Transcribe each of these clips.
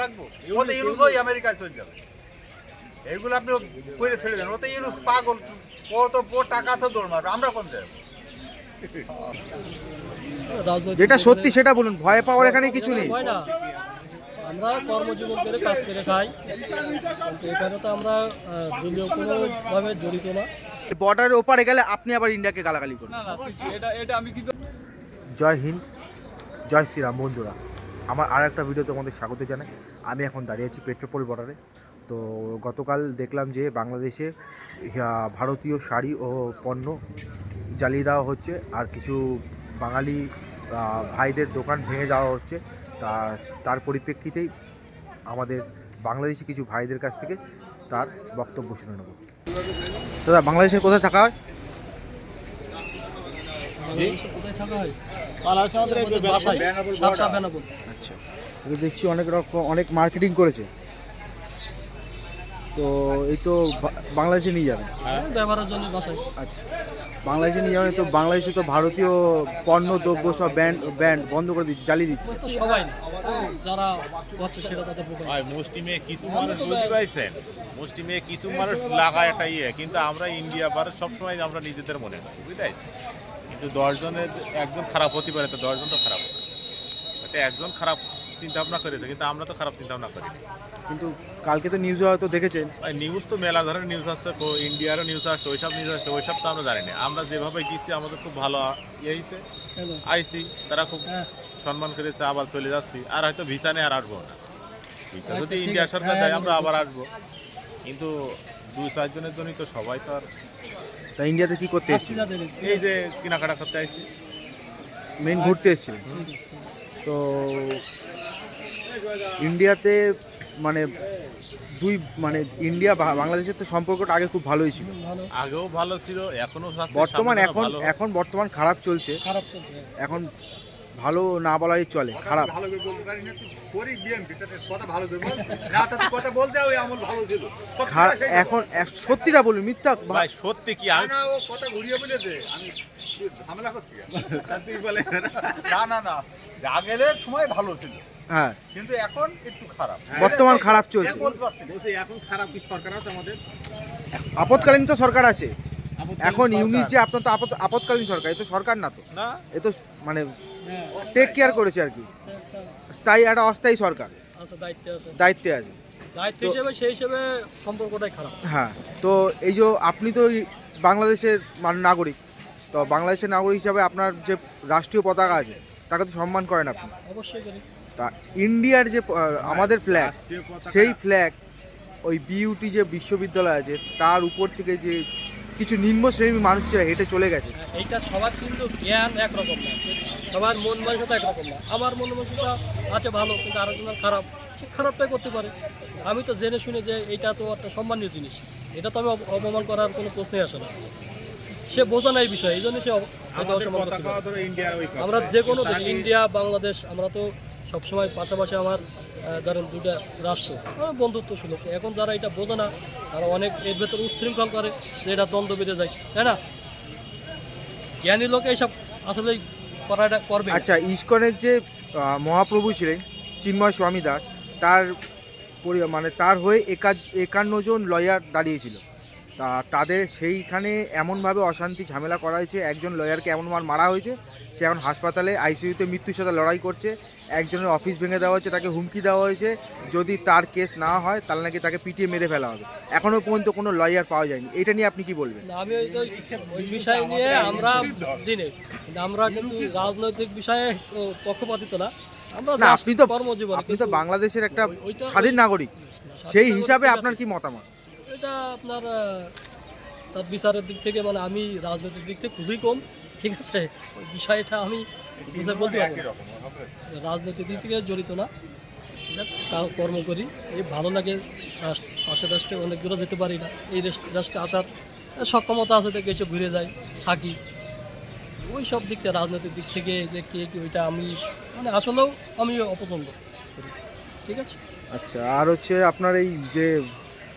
লাগবো? ওতে ইউনুস ওই আমেরিকায় চলে যাবে। এইগুলো আপনি করে ছেড়ে দেন। ওতে ইউনুস পাগল। ও তো ও টাকা তো দৌড় মারবে। আমরা কোন যাব যেটা সত্যি সেটা বলুন ভয় পাওয়ার এখানে কিছু নেই। হয় না। আমরা কর্মজীবন করে কাজ করে খাই। কিন্তু এখানে তো আমরা দলীয় কোনোভাবে জড়িত না। বর্ডারের ওপারে গেলে আপনি আবার ইন্ডিয়াকে গালাগালি করুন। জয় হিন্দ জয় শ্রীরাম বন্ধুরা। আমার আর একটা ভিডিও তোমাদের স্বাগত জানাই। আমি এখন দাঁড়িয়ে আছি পেট্রোপোল বর্ডারে তো গতকাল দেখলাম যে বাংলাদেশে ভারতীয় শাড়ি ও পণ্য জ্বালিয়ে দেওয়া হচ্ছে। আর কিছু বাঙালি ভাইদের দোকান ভেঙে দেওয়া হচ্ছে। তা, তার পরিপ্রেক্ষিতেই আমাদের বাংলাদেশি কিছু ভাইদের কাছ থেকে তার বক্তব্য শুনে নেব। দাদা বাংলাদেশের কোথায় থাকা হয়? কোথায় থাকা হয়? আমাদের আচ্ছা। দেখছি অনেক রকম অনেক মার্কেটিং করেছে। তো এই তো বাংলাদেশে নিয়ে যাবে। হ্যাঁ, ব্যবহারের জন্য বাসায়। আচ্ছা। বাংলাদেশে নিয়ে যাবে তো বাংলাদেশে তো ভারতীয় পণ্য দ্রব্য সব ব্যান্ড ব্যান্ড বন্ধ করে দিচ্ছে জ্বালিয়ে দিচ্ছে। সবাই যারা হচ্ছে সেটা তাদের হয় মুষ্টিমে কিছু মানুষ বুঝতে পাইছেন মুষ্টিমে কিছু মানুষ লাগায় একটা ইয়ে কিন্তু আমরা ইন্ডিয়া ভারত সবসময় আমরা নিজেদের মনে করি বুঝতে দশজনের একজন খারাপ হতে পারে তো দশজন তো খারাপ। এটা একজন খারাপ চিন্তা ভাবনা করেছে কিন্তু আমরা তো খারাপ চিন্তা ভাবনা করি কিন্তু কালকে তো নিউজে হয়তো দেখেছেন। নিউজ তো মেলা ধরনের নিউজ আসছে কো ইন্ডিয়ারও নিউজ আসছে ওইসব নিউজ আসছে ওইসব তো আমরা জানি না। আমরা যেভাবে গিয়েছি আমাদের খুব ভালো ইয়ে হয়েছে আইসি তারা খুব হ্যাঁ। সম্মান করেছে আবার চলে যাচ্ছি। আর হয়তো ভিসা নেই আর আসব না। ভিসা আচ্ছা, যদি ঠিক ইন্ডিয়া সরকার দেয় হ্যাঁ, আমরা আবার আসব। কিন্তু দু চারজনের জন্যই তো সবাই তো আর তা ইন্ডিয়াতে কি করতে এসেছিলেন? এই যে কেনাকাটা করতে আসছি মেন ঘুরতে এসেছিলেন? তো ইন্ডিয়াতে মানে দুই মানে ইন্ডিয়া বা- বাংলাদেশের তো সম্পর্কটা আগে খুব ভালোই ছিল। আগেও ভালো ছিল এখনও বর্তমান সামনেও এখন ভালো। এখন বর্তমান খারাপ চলছে। খারাপ চলছে এখন ভালো না বলাই চলে খারাপ। ভালো করে বলতে পারি না করি বিএমপি কথা ভালো করে বল। না তাতে কথা বলতে ওই আমল ভালো ছিল। সত্যিটা খারাপ সেই এখন সত্যিটা বলুন মিথ্যা ভাই সত্যি কি আমি না ও কথা ঘুরিয়ে বলেছে। আমি ঝামেলা করছি কেন? তা তুই বলে না। না না আগের সময় ভালো ছিল। হ্যাঁ। কিন্তু এখন একটু খারাপ। বর্তমান খারাপ চলছে। বলতে পারছি এখন খারাপ কি সরকার আছে আমাদের? আপতকালীন তো সরকার আছে। এখন ইউনিস যে আপনার তো আপতকালীন সরকার এ তো সরকার না তো। না। এ তো মানে হ্যাঁ টেক কেয়ার করেছে আর কি। স্থায়ী একটা অস্থায়ী সরকার। দায়িত্বে আছে। দায়িত্ব হিসেবে সেই হিসেবে সম্পর্কটাই খারাপ। হ্যাঁ তো এই যে আপনি তো বাংলাদেশের মান- নাগরিক তো বাংলাদেশের নাগরিক হিসাবে আপনার যে রাষ্ট্রীয় পতাকা আছে তাকে তো সম্মান করেন আপনি। অবশ্যই করি। তা ইন্ডিয়ার যে আমাদের ফ্ল্যাগ সেই ফ্ল্যাগ ওই বিউটি যে বিশ্ববিদ্যালয় আছে তার উপর থেকে যে কিছু নিম্ন শ্রেণির মানুষরা হেঁটে চলে গেছে। হ্যাঁ, এইটা সবার কিন্তু জ্ঞান একরকম না। সবার মন মানসিকতা একরকম না। আমার মন মানসিকতা আছে ভালো কিন্তু আরেকজনের খারাপ সে খারাপটাই করতে পারে। আমি তো জেনে শুনে যে এটা তো একটা সম্মানীয় জিনিস। এটা তো আমি অপমান করার কোনো প্রশ্নই আসে না। সে বোঝা না এই বিষয় এই জন্য সে অসম্মান করতে পারে। আমরা যে কোনো ইন্ডিয়া বাংলাদেশ আমরা তো সবসময় পাশাপাশি আমার ধরেন দুটা রাষ্ট্র বন্ধুত্ব সুলভ। এখন যারা এটা বোঝে না তারা অনেক এর ভেতরে উচ্ছৃঙ্খল করে যে এটা দ্বন্দ্ব বেঁধে যায়। তাই না? জ্ঞানী লোক এইসব আসলে করাটা করবে। আচ্ছা ইস্কনের যে মহাপ্রভু ছিলেন, চিন্ময় স্বামী দাস, তার মানে তার হয়ে একা একান্ন জন লয়ার দাঁড়িয়েছিল। তা তাদের সেইখানে এমনভাবে অশান্তি ঝামেলা করা হয়েছে একজন লয়ারকে এমনভাবে মারা হয়েছে সে এখন হাসপাতালে আইসিইউতে মৃত্যুর সাথে লড়াই করছে একজনের অফিস ভেঙে দেওয়া হয়েছে তাকে হুমকি দেওয়া হয়েছে যদি তার কেস না হয় তাহলে নাকি তাকে পিটিয়ে মেরে ফেলা হবে। এখনও পর্যন্ত কোনো লয়ার পাওয়া যায়নি এটা নিয়ে আপনি কি বলবেন? আমি ওই বিষয় নিয়ে আমরা দিনে আমরা কিন্তু রাজনৈতিক বিষয়ে পক্ষপাতিত না। না আপনি তো আপনি তো বাংলাদেশের একটা স্বাধীন নাগরিক। সেই হিসাবে আপনার কি মতামত? এটা আপনার তার বিচারের দিক থেকে মানে আমি রাজনৈতিক দিক থেকে খুবই কম ঠিক আছে? ওই বিষয়টা আমি বুঝে বলতে পারব একই না। রকম হবে। রাজনৈতিক দিক থেকে জড়িত না কর্ম করি এই ভালো লাগে রাষ্ট্র- পাশে রাষ্ট্রে অনেক দূরে যেতে পারি না এই দেশ- রাষ্ট্রে আসার সক্ষমতা আছে থেকে এসে ঘুরে যাই থাকি। ওই সব দিক থেকে রাজনৈতিক দিক থেকে যে কে কি ওইটা আমি মানে আসলেও আমি অপছন্দ করি ঠিক আছে? আচ্ছা আর হচ্ছে আপনার এই যে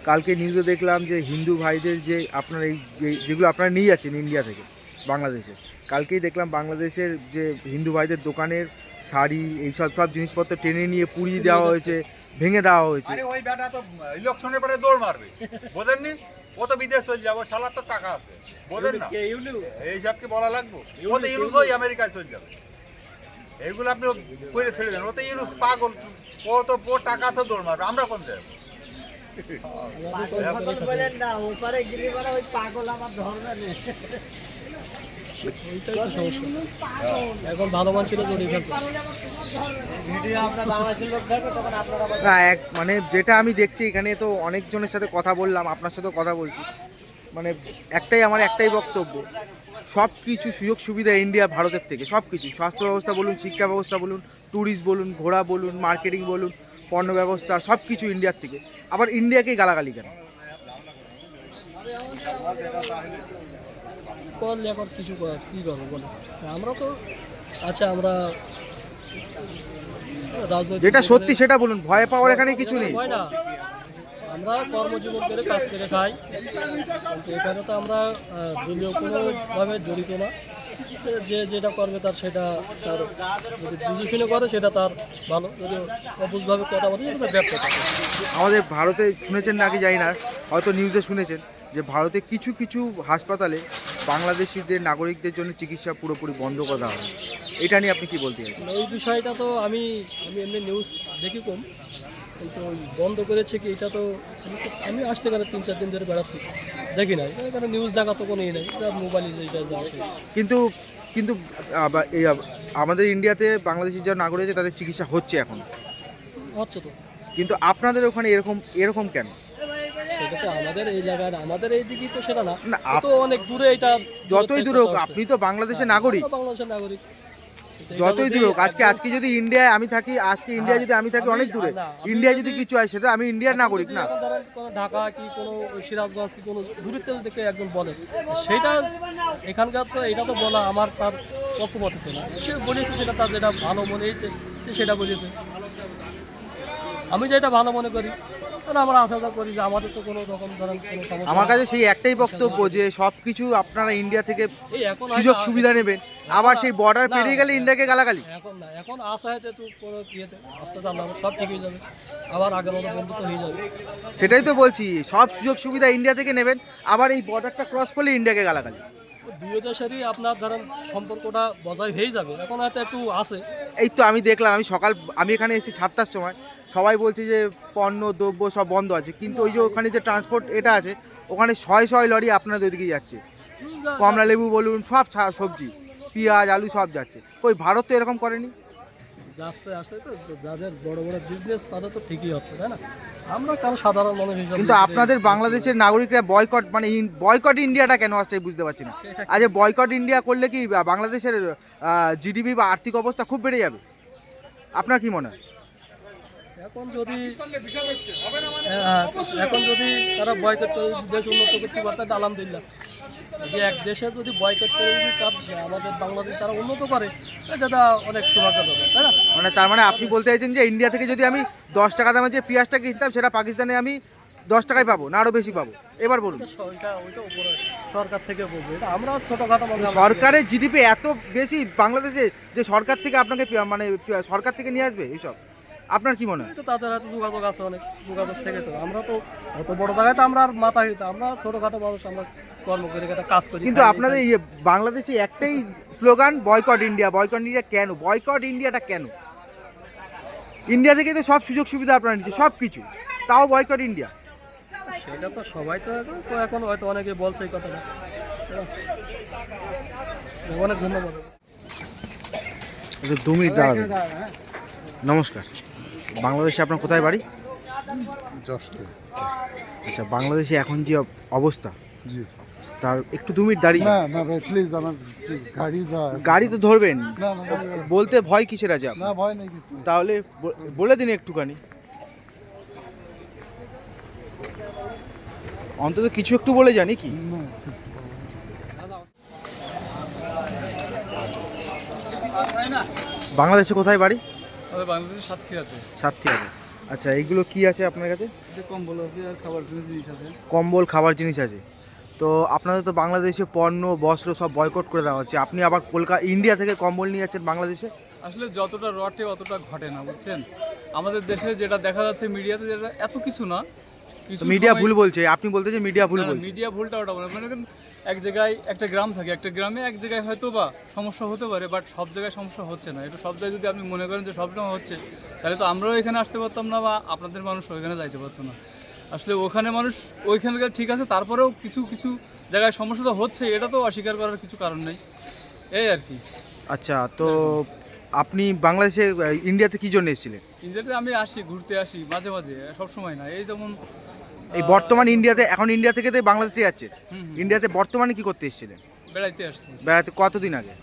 কালকে নিউজে দেখলাম যে হিন্দু ভাইদের যে আপনার এই যে যেগুলো আপনারা নিয়ে যাচ্ছেন ইন্ডিয়া থেকে বাংলাদেশে কালকেই দেখলাম বাংলাদেশের যে হিন্দু ভাইদের দোকানের শাড়ি এইসব সব জিনিসপত্র টেনে নিয়ে পুড়িয়ে দেওয়া হয়েছে ভেঙে দেওয়া হয়েছে। আরে ওই বেটা তো ইলেকশনের পরে দৌড় মারবে বোঝেননি? ও তো বিদেশ চলে যাব সালার তো টাকা আছে বোঝেন না? এইসব কি বলা লাগবে? ও তো ইউনুস ওই আমেরিকায় চলে যাবে। এইগুলো আপনি করে ছেড়ে দেন ও তো ইউনুস পাগল ও তো ও টাকা তো দৌড় মারবে আমরা কোন যাব এইটাই তো সমস্যা এখন ভালো মানুষেরা জড়িয়ে ফেলছে না, এক মানে যেটা আমি দেখছি এখানে তো অনেকজনের সাথে কথা বললাম, আপনার সাথে কথা বলছি। মানে একটাই আমার, একটাই বক্তব্য। সব কিছু সুযোগ সুবিধা ইন্ডিয়া ভারতের থেকে, সব কিছু। স্বাস্থ্য ব্যবস্থা বলুন, শিক্ষা ব্যবস্থা বলুন ট্যুরিস্ট বলুন ঘোরা বলুন মার্কেটিং বলুন, পণ্য ব্যবস্থা, সব কিছু ইন্ডিয়ার থেকে। আবার ইন্ডিয়াকেই গালাগালি কেন? করলে এখন কিছু কি করব বলো? আমরা তো আচ্ছা আমরা রাজনৈতিক যেটা সত্যি সেটা বলুন ভয় পাওয়ার এখানে কিছু নেই। হয় না। আমরা কর্মজীবন করে কাজ করে খাই। কিন্তু এখানে তো আমরা দলীয় কোনোভাবে জড়িত না। যে যেটা করবে তার সেটা তার যদি বুঝে শুনে করে সেটা তার ভালো। যদি অবুঝভাবে কথা বলে সেটা ব্যর্থ আমাদের ভারতে শুনেছেন নাকি জানি না হয়তো নিউজে শুনেছেন যে ভারতে কিছু কিছু হাসপাতালে বাংলাদেশিদের নাগরিকদের জন্য চিকিৎসা পুরোপুরি বন্ধ করে দেওয়া হয়। এটা নিয়ে আপনি কি বলতে চাইছেন? এই বিষয়টা তো আমি আমি এমনি নিউজ দেখি কম কিন্তু বন্ধ করেছে কি এটা তো- আমি আসতে গেলে তিন চার দিন ধরে বেড়াচ্ছি। দেখি না এখানে নিউজ দেখা তো কোনো ই নেই মোবাইলে। কিন্তু কিন্তু এই, আমাদের ইন্ডিয়াতে বাংলাদেশের যারা নাগরিক আছে তাদের চিকিৎসা হচ্ছে এখন। হচ্ছে তো। কিন্তু আপনাদের ওখানে এরকম এরকম কেন? সেটা তো আমাদের এই জায়গায় আমাদের এই দিকেই তো সেটা না। তো অনেক দূরে এটা যতই দূর হোক আপনি তো বাংলাদেশের নাগরিক। বাংলাদেশের নাগরিক। যতই দূর হোক আজকে আজকে যদি ইন্ডিয়ায় আমি থাকি আজকে ইন্ডিয়া যদি আমি থাকি অনেক দূরে না, আমি ইন্ডিয়া যদি কিছু হয় সেটা আমি ইন্ডিয়ার নাগরিক না। ধরেন কোনো ঢাকা কি কোনো সিরাজগঞ্জ কি কোনো দূরের তেল থেকে একজন বলে সেটা এখানকার তো এটা তো বলা আমার তার পক্ষপাতিত্ব না। সে বলেছে সেটা তার যেটা ভালো মনে হয়েছে সেটা বলেছে। আমি যেটা ভালো মনে করি আমরা আশা করি যে আমাদের তো কোনো রকম ধরেন কোনো সমস্যা আমার কাছে সেই একটাই বক্তব্য যে সব কিছু আপনারা ইন্ডিয়া থেকে এই এখন সুযোগ হয়তো- সুবিধা নেবেন। আবার সেই বর্ডার পেরিয়ে গেলে ইন্ডিয়াকে গালাগালি। এখন না এখন আসা হয়তো একটু কোনো ইয়েতে আস্তে আস্তে সব ঠিক হয়ে যাবে। আবার আগের মতো বন্ধুত্ব হয়ে যাবে। সেটাই তো বলছি সব সুযোগ সুবিধা ইন্ডিয়া থেকে নেবেন আবার এই বর্ডারটা ক্রস করলে ইন্ডিয়াকে গালাগালি। দুই দেশেরই আপনার ধরেন সম্পর্কটা বজায় হয়ে যাবে। এখন হয়তো একটু আসে। এই তো আমি দেখলাম আমি সকাল আমি এখানে এসেছি সাতটার সময়। সবাই বলছে যে পণ্য দ্রব্য সব বন্ধ আছে। কিন্তু ওই যে ওখানে যে ট্রান্সপোর্ট এটা আছে ওখানে ছয় ছয় লরি আপনাদের ওইদিকে যাচ্ছে। কমলা লেবু বলুন সব সবজি পেঁয়াজ আলু সব যাচ্ছে। ওই ভারত তো এরকম করেনি? যাচ্ছে আসছে তো তো যাদের বড় বড় বিজনেস তাদের তো ঠিকই হচ্ছে তাই না? আমরা কারও সাধারণ মানুষ হিসাবে কিন্তু আপনাদের বাংলাদেশের নাগরিকরা বয়কট মানে বয়কট ইন্ডিয়াটা কেন আসছে বুঝতে পারছি না। আজ বয়কট ইন্ডিয়া করলে কি বাংলাদেশের জিডিপি বা আর্থিক অবস্থা খুব বেড়ে যাবে? আপনার কি মনে হয়? এখন যদি হ্যাঁ, এখন যদি তারা বয়কট করে যদি দেশ উন্নত করতে পারে তাহলে আলহামদুলিল্লাহ। যে এক দেশে যদি বয়কট করে যদি আমাদের বাংলাদেশ তারা উন্নত করে সেটা অনেক সৌভাগ্য হবে তাই না? মানে তার মানে আপনি বলতে চাইছেন যে ইন্ডিয়া থেকে যদি আমি দশ টাকা দামে যে পেঁয়াজটা কিনতাম সেটা পাকিস্তানে আমি দশ টাকায় পাবো না আরও বেশি পাবো? এবার বলুন। সরকার থেকে বলবে। এটা আমরা ছোটোখাটো মানুষ সরকারের জিডিপি এত বেশি বাংলাদেশে যে সরকার থেকে আপনাকে মানে সরকার থেকে নিয়ে আসবে এইসব? আপনার কি মনে হয়? এটা তাদের হাতে যোগাযোগ আছে অনেক যোগাযোগ থেকে তো। আমরা তো অত বড় জায়গায় তো আমরা আর মাথা হইতে আমরা ছোটোখাটো মানুষ আমরা কর্ম করে একটা কাজ করি। কিন্তু আপনাদের ইয়ে বাংলাদেশে একটাই slogan boycott India. Boycott India কেন? বয়কট ইন্ডিয়াটা কেন? ইন্ডিয়া থেকে তো সব সুযোগ সুবিধা আপনারা নিচ্ছে সব কিছু। তাও বয়কট ইন্ডিয়া। সেটা তো সবাই তো এখন তো এখন হয়তো অনেকে বলছে এই কথাটা। অনেক ধন্যবাদ। দু মিনিট দাঁড়াবেন নমস্কার। বাংলাদেশে আপনার কোথায় বাড়ি? যশোরে। আচ্ছা বাংলাদেশে এখন যে অবস্থা জি। তার একটু দু মিনিট দাঁড়িয়ে না না ভাই প্লিজ আমার গাড়ি গাড়ি তো ধরবেন। বলতে ভয় কিসের আছে? না ভয় নেই কিছু তাহলে বলে দিন একটুখানি। অন্তত কিছু একটু বলে জানি কি বাংলাদেশে কোথায় বাড়ি? আমাদের বাংলাদেশের সাতক্ষীরাতে সাতক্ষীরাতে আচ্ছা এইগুলো কি আছে আপনার কাছে? কম্বল আছে আর খাবার জিনিস আছে। কম্বল খাবার জিনিস আছে। তো আপনাদের তো বাংলাদেশে পণ্য বস্ত্র সব বয়কট করে দেওয়া হচ্ছে। আপনি আবার কলকাতা ইন্ডিয়া থেকে কম্বল নিয়ে যাচ্ছেন বাংলাদেশে? আসলে যতটা রটে অতটা ঘটে না বুঝছেন? আমাদের দেশে যেটা দেখা যাচ্ছে মিডিয়াতে যেটা এত কিছু না মিডিয়া ভুল বলছে আপনি বলতে যে মিডিয়া ভুল বলছে। মিডিয়া ভুলটা ওটা বলে। মানে এক জায়গায় একটা গ্রাম থাকে একটা গ্রামে এক জায়গায় হয়তো বা সমস্যা হতে পারে বাট সব জায়গায় সমস্যা হচ্ছে না। এটা সব জায়গায় যদি আপনি মনে করেন যে সব সময় হচ্ছে তাহলে তো আমরাও এখানে আসতে পারতাম না বা আপনাদের মানুষ ওইখানে যাইতে পারতো না। আসলে ওখানে মানুষ ওইখানকার ঠিক আছে তারপরেও কিছু কিছু জায়গায় সমস্যা তো হচ্ছে এটা তো অস্বীকার করার কিছু কারণ নেই। এই আর কি। আচ্ছা তো আপনি বাংলাদেশে ইন্ডিয়াতে কি জন্য এসেছিলেন? ইন্ডিয়াতে আমি আসি ঘুরতে আসি মাঝে মাঝে সব সময় না। এই যেমন এই বর্তমান ইন্ডিয়াতে এখন ইন্ডিয়া থেকে তো বাংলাদেশে যাচ্ছে। ইন্ডিয়াতে বর্তমানে কি করতে এসেছিলেন? বেড়াইতে আসছি। বেড়াতে কতদিন আগে?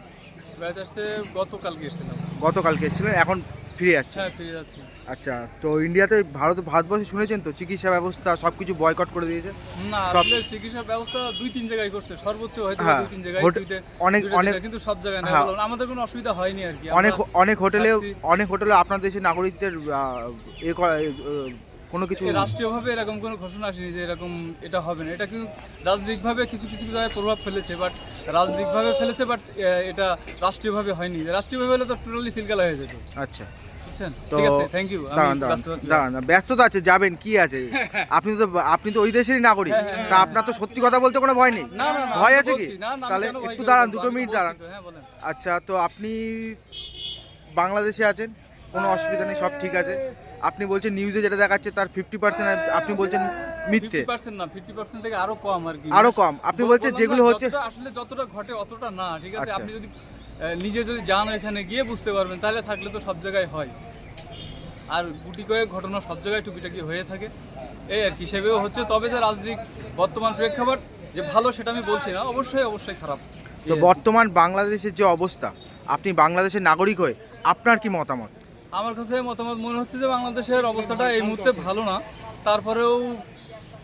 বেড়াতে আসতে গতকালকে এসেছিলাম। গতকালকে এসেছিলেন এখন ফিরে যাচ্ছে? হ্যাঁ ফিরে যাচ্ছে। আচ্ছা তো ইন্ডিয়াতে ভারত ভারতবর্ষে শুনেছেন তো চিকিৎসা ব্যবস্থা সব কিছু বয়কট করে দিয়েছে? না আসলে চিকিৎসা ব্যবস্থা দুই তিন জায়গায় করছে। সর্বোচ্চ হয়তো হ্যাঁ, দুই তিন জায়গায় অনেক- অনেক- কিন্তু সব জায়গায় না। হ্যাঁ। আমাদের কোনো অসুবিধা হয়নি আর কি। অনেক অনেক হোটেলেও অনেক হোটেলে আপনার দেশের নাগরিকদের এ কোনো কিছু রাষ্ট্রীয়ভাবে এরকম কোনো ঘোষণা আসেনি যে এরকম এটা হবে না। এটা কিন্তু রাজনৈতিকভাবে কিছু কিছু জায়গায় প্রভাব ফেলেছে বাট রাজনৈতিকভাবে ফেলেছে বাট এটা রাষ্ট্রীয়ভাবে হয়নি। রাষ্ট্রীয়ভাবে হলে তো টোটালি সিলগালা হয়ে যেত। আচ্ছা। তো ঠিক আছে থ্যাংক ইউ দাঁড়ান। ব্যস্ততা আছে যাবেন কি আছে? আপনি তো আপনি তো ওই দেশেরই নাগরিক তা আপনার তো সত্যি কথা বলতে কোনো ভয় নেই। হ্যাঁ, ভয় আছে কি? তাহলে একটু দাঁড়ান দুটো মিনিট দাঁড়ান। হ্যাঁ আচ্ছা তো আপনি বাংলাদেশে আছেন কোনো অসুবিধা নেই সব ঠিক আছে। আপনি বলছেন নিউজে যেটা দেখাচ্ছে তার ফিফটি পার্সেন্ট আপনি বলছেন মিথ্যে। 50% না 50% থেকে আরও কম আর কি। আরও কম। আপনি বলছেন যেগুলো হচ্ছে- আসলে যতটা ঘটে অতটা না ঠিক আছে? আচ্ছা। আপনি যদি নিজে যদি যান এখানে গিয়ে বুঝতে পারবেন তাহলে থাকলে তো সব জায়গায় হয়। আর গুটি কয়েক ঘটনা সব জায়গায় টুকিটাকি হয়ে থাকে। এই আর কি সেভাবে হচ্ছে। তবে যে রাজনৈতিক বর্তমান প্রেক্ষাপট যে ভালো সেটা আমি বলছি না অবশ্যই অবশ্যই খারাপ। তো বর্তমান বাংলাদেশের যে অবস্থা আপনি বাংলাদেশের নাগরিক হয়ে আপনার কি মতামত? আমার কাছে মতামত মনে হচ্ছে যে বাংলাদেশের অবস্থাটা এই মুহূর্তে ভালো না। তারপরেও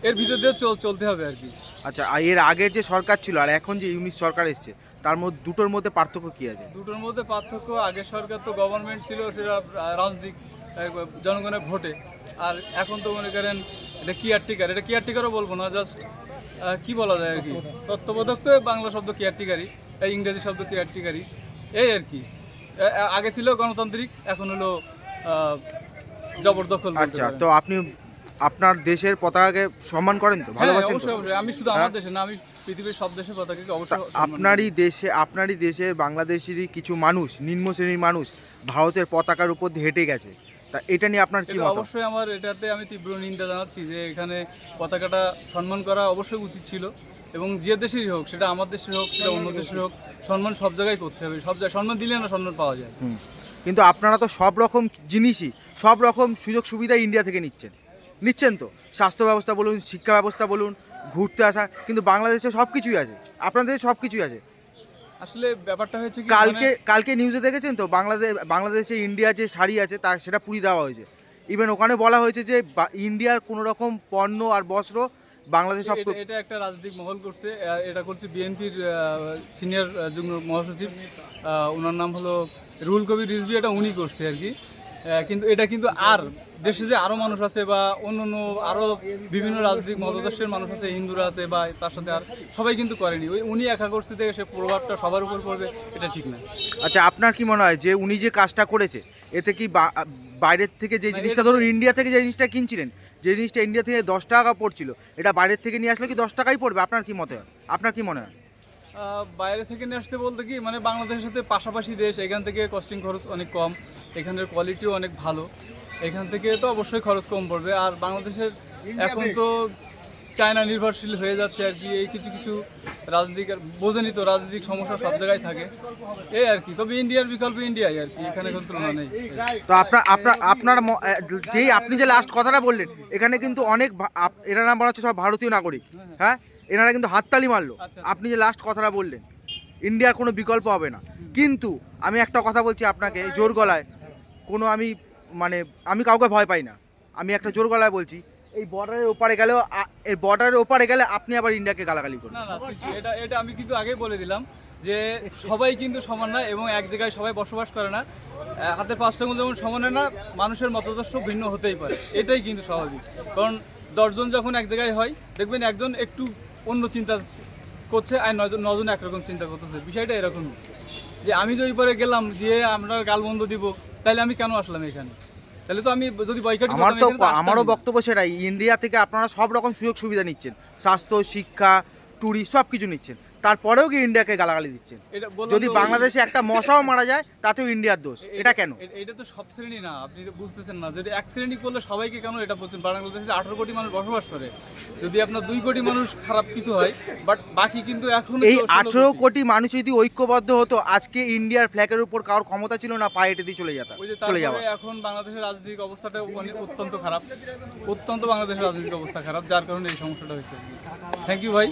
এর ভিতর দিয়ে চল চলতে হবে আর কি। আচ্ছা আর এর আগের যে সরকার ছিল আর এখন যে ইউনিট সরকার এসছে তার মধ্যে দুটোর মধ্যে পার্থক্য কি আছে? দুটোর মধ্যে পার্থক্য আগের সরকার তো গভর্নমেন্ট ছিল সেটা রাজনৈতিক জনগণের ভোটে। আর এখন তো মনে করেন এটা কেয়ারটেকার এটা কেয়ারটেকারও বলব না জাস্ট কি বলা যায় আর কি? তত্ত্বাবধায়ক তো বাংলা শব্দ কেয়ারটেকারই এই ইংরেজি শব্দ কেয়ারটেকারই এই আর কি। আগে ছিল গণতান্ত্রিক এখন হলো জবরদখল আচ্ছা তো আপনি আপনার দেশের পতাকাকে সম্মান করেন তো? হ্যাঁ, ভালোবাসেন তো? আমি শুধু হ্যাঁ? আমার দেশে না আমি পৃথিবীর সব দেশের পতাকাকে অবশ্যই আপনারই দেশে আপনারই দেশের বাংলাদেশেরই কিছু মানুষ নিম্ন শ্রেণির মানুষ ভারতের পতাকার উপর হেঁটে গেছে। তা এটা নিয়ে আপনার কি মত অবশ্যই আমার এটাতে আমি তীব্র নিন্দা জানাচ্ছি যে এখানে পতাকাটা সম্মান করা অবশ্যই উচিত ছিল। এবং যে দেশেরই হোক সেটা আমার দেশের হোক সেটা অন্য দেশের হোক সম্মান সব জায়গায় করতে হবে। সব জায়গায় সম্মান দিলে না সম্মান পাওয়া যায়। কিন্তু আপনারা তো সব রকম জিনিসই সব রকম সুযোগ সুবিধা ইন্ডিয়া থেকে নিচ্ছেন। নিচ্ছেন তো? স্বাস্থ্য ব্যবস্থা বলুন শিক্ষা ব্যবস্থা বলুন ঘুরতে আসা কিন্তু বাংলাদেশে সব কিছুই আছে। আপনাদের সব কিছুই আছে। আসলে ব্যাপারটা হয়েছে কি কালকে মানে- কালকে নিউজে দেখেছেন তো? বাংলাদেশ বাংলাদেশে ইন্ডিয়া যে শাড়ি আছে তা সেটা পুরি দেওয়া হয়েছে। ইভেন ওখানে বলা হয়েছে যে বা- ইন্ডিয়ার কোনো রকম পণ্য আর বস্ত্র বাংলাদেশ সব এটা- একটা রাজনৈতিক মহল করছে। এটা করছে বিএনপির সিনিয়র যুগ্ম মহাসচিব। ওনার নাম হলো রুল কবির রিজভি। এটা উনি করছে আর কি। কিন্তু এটা কিন্তু আর দেশে যে আরও মানুষ আছে বা অন্য অন্য আরও বিভিন্ন রাজনৈতিক মতদর্শের মানুষ আছে হিন্দুরা আছে বা তার সাথে আর সবাই কিন্তু করেনি। ওই উনি একা করছে থেকে সে প্রভাবটা সবার উপর পড়বে এটা ঠিক না। আচ্ছা আপনার কি মনে হয় যে উনি যে কাজটা করেছে এতে কি বা- বাইরের থেকে যে জিনিসটা ধরুন ইন্ডিয়া থেকে যে জিনিসটা কিনছিলেন যে জিনিসটা ইন্ডিয়া থেকে দশ টাকা পড়ছিল এটা বাইরের থেকে নিয়ে আসলে কি দশ টাকাই পড়বে? আপনার কি মতে হয়? আপনার কি মনে হয়? বাইরে থেকে নিয়ে আসতে বলতে কি মানে বাংলাদেশের সাথে পাশাপাশি দেশ এখান থেকে কস্টিং খরচ অনেক কম এখানের কোয়ালিটিও অনেক ভালো। এখান থেকে তো অবশ্যই খরচ কম পড়বে। আর বাংলাদেশের এখন তো চায়না নির্ভরশীল হয়ে যাচ্ছে আর কি। এই কিছু কিছু রাজনৈতিক বোঝেনি তো রাজনৈতিক সমস্যা সব জায়গায় থাকে। এই আর কি। তবে ইন্ডিয়ার বিকল্প ইন্ডিয়াই আর কি। এখানে কোনো তুলনা নেই। তো আপনার আপনার আপনার যেই আপনি যে লাস্ট কথাটা বললেন এখানে কিন্তু অনেক এরা নাম বলা হচ্ছে সব ভারতীয় নাগরিক। হ্যাঁ? এনারা কিন্তু হাততালি মারলো। আচ্ছা। আপনি যে লাস্ট কথাটা বললেন ইন্ডিয়ার কোনো বিকল্প হবে না। কিন্তু আমি একটা কথা বলছি আপনাকে জোর গলায়। কোনো আমি মানে আমি কাউকে ভয় পাই না। আমি একটা জোর গলায় বলছি, এই বর্ডারের ওপারে গেলেও এই বর্ডারের ওপারে গেলে আপনি আবার ইন্ডিয়াকে গালাগালি করবেন না না এটা এটা আমি কিন্তু আগেই বলে দিলাম যে সবাই কিন্তু সমান না এবং এক জায়গায় সবাই বসবাস করে না। হাতের পাঁচটা আঙুল যেমন সমান হয় না, মানুষের মতাদর্শ ভিন্ন হতেই পারে। এটাই কিন্তু স্বাভাবিক। কারণ দশজন যখন এক জায়গায় হয়, দেখবেন একজন একটু অন্য চিন্তা করছে আর নয়জন নজন একরকম চিন্তা করতেছে। বিষয়টা এরকম যে আমি যে ওই পরে গেলাম যে আমরা গালবন্ধ দিব তাহলে আমি কেন আসলাম এখানে? তাহলে তো আমি যদি বয়কট আমার তো আমারও বক্তব্য সেটাই। ইন্ডিয়া থেকে আপনারা সব রকম সুযোগ সুবিধা নিচ্ছেন। স্বাস্থ্য শিক্ষা ট্যুরি সব কিছু নিচ্ছেন। তারপরেও কি ইন্ডিয়াকে গালাগালি দিচ্ছেন? যদি বাংলাদেশে একটা মশাও মারা যায় তাতেও ইন্ডিয়ার দোষ। এটা কেন? এটা তো সব শ্রেণি না আপনি বুঝতেছেন না। যদি এক শ্রেণি করলে সবাইকে কেন এটা বলছেন? বাংলাদেশে আঠারো কোটি মানুষ বসবাস করে। যদি আপনার দুই কোটি মানুষ খারাপ কিছু হয় বাট বাকি কিন্তু এখন এই আঠেরো কোটি। মানুষ যদি ঐক্যবদ্ধ হতো আজকে ইন্ডিয়ার ফ্ল্যাগের উপর কারোর ক্ষমতা ছিল না পায়ে হেঁটে দিয়ে চলে যেত চলে যাওয়া। এখন বাংলাদেশের রাজনৈতিক অবস্থাটা অত্যন্ত খারাপ। অত্যন্ত বাংলাদেশের রাজনৈতিক অবস্থা খারাপ যার কারণে এই সমস্যাটা হয়েছে। থ্যাংক ইউ ভাই।